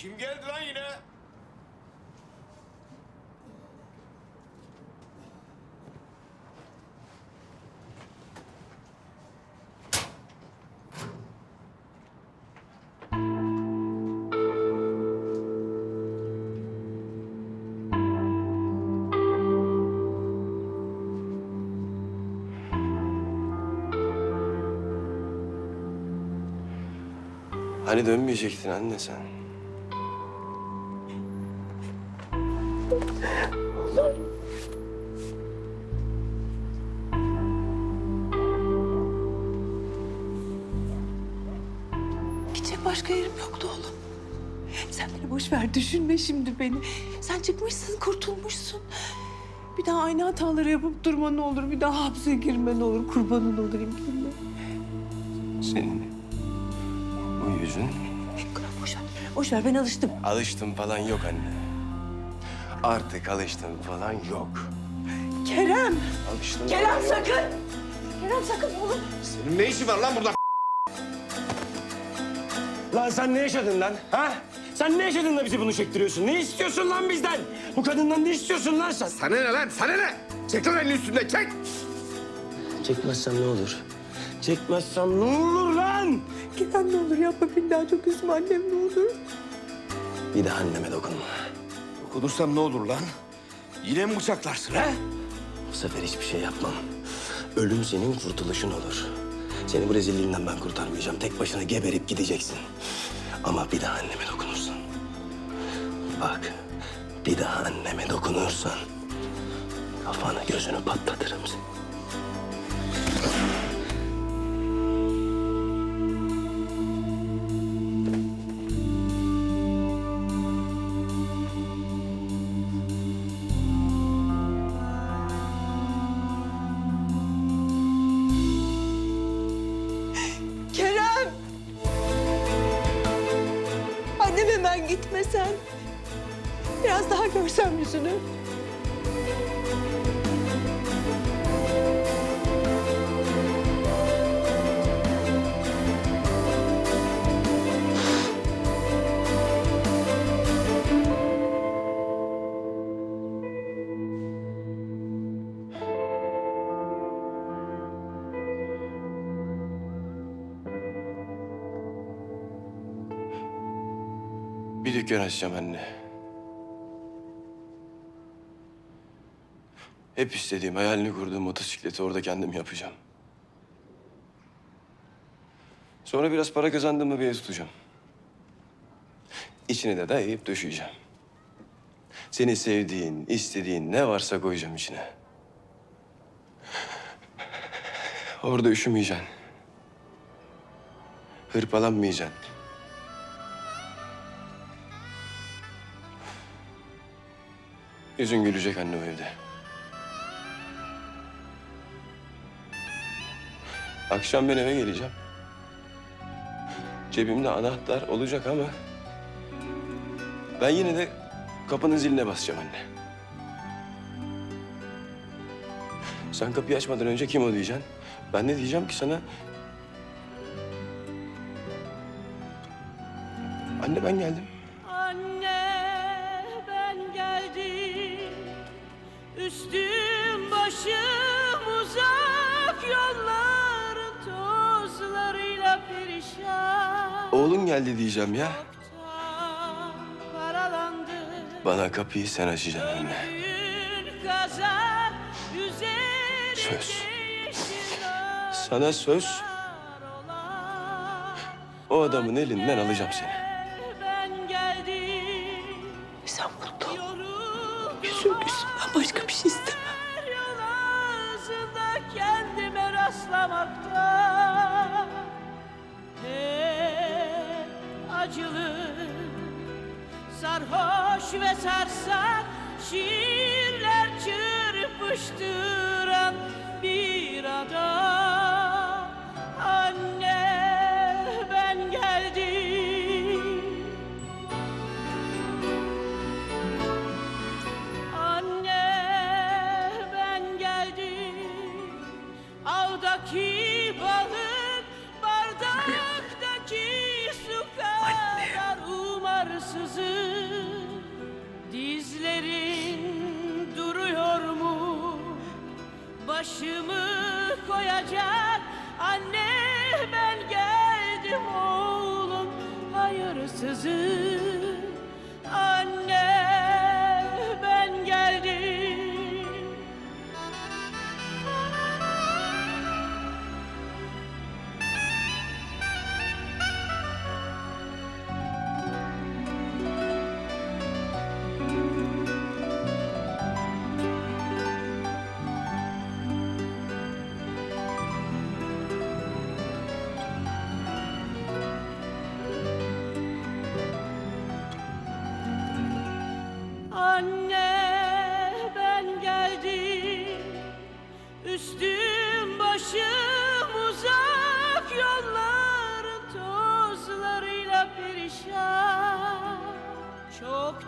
Kim geldi lan yine? Hani dönmeyecektin anne sen? Gidecek başka yerim yoktu oğlum. Sen beni boş ver, düşünme şimdi beni. Sen çıkmışsın, kurtulmuşsun. Bir daha aynı hataları yapıp durma ne olur. Bir daha hapse girme ne olur. Kurbanın olayım dinle. Senin bu yüzün Boş ver, boş ver. Ben alıştım. alıştım falan yok anne. Artık alıştım falan yok. Kerem! Alıştım Kerem falan yok. sakın! Kerem sakın oğlum. Senin ne işin var lan burada? Lan sen ne yaşadın lan? Ha? Sen ne yaşadın da bize bunu çektiriyorsun? Ne istiyorsun lan bizden? Bu kadından ne istiyorsun lan sen? Sana ne lan? Sana ne? Çek lan elini üstünde çek. Çekmezsem ne olur? Çekmezsem ne olur lan? Kerem ne olur yapma beni daha çok üzme annem ne olur. Bir daha anneme dokunma. Dokunursam ne olur lan? Yine mi bıçaklarsın ha? Bu sefer hiçbir şey yapmam. Ölüm senin kurtuluşun olur. Seni bu rezilliğinden ben kurtarmayacağım. Tek başına geberip gideceksin. Ama bir daha anneme dokunursan... Bak, bir daha anneme dokunursan... Kafanı gözünü patlatırım seni. Biraz daha görsem yüzünü. Bir dükkan açacağım anne. Hep istediğim, hayalini kurduğum motosikleti orada kendim yapacağım. Sonra biraz para kazandığımı bir ev tutacağım. İçine de dayayıp döşeyeceğim. Seni sevdiğin, istediğin ne varsa koyacağım içine. Orada üşümeyeceksin. Hırpalanmayacaksın. Yüzün gülecek anne o evde. Akşam ben eve geleceğim. Cebimde anahtar olacak ama... ...ben yine de kapının ziline basacağım anne. Sen kapıyı açmadan önce kim o diyeceksin? Ben ne diyeceğim ki sana? Anne ben geldim. Anne ben geldim Üstüm Oğlun geldi diyeceğim ya. Bana kapıyı sen açacaksın anne. Söz. Sana söz. O adamın elinden alacağım seni. Ben geldim Sen mutlu ol. Yoruldum Yüzün gülsün. Ben başka bir şey istemem. kendime rastlamakta acılı Sarhoş ve sarsan Şiirler çırpıştıran bir adam. Anne ben geldim. Anne ben geldim. Avdaki koyacak. Anne ben geldim oğlum. Hayırsızım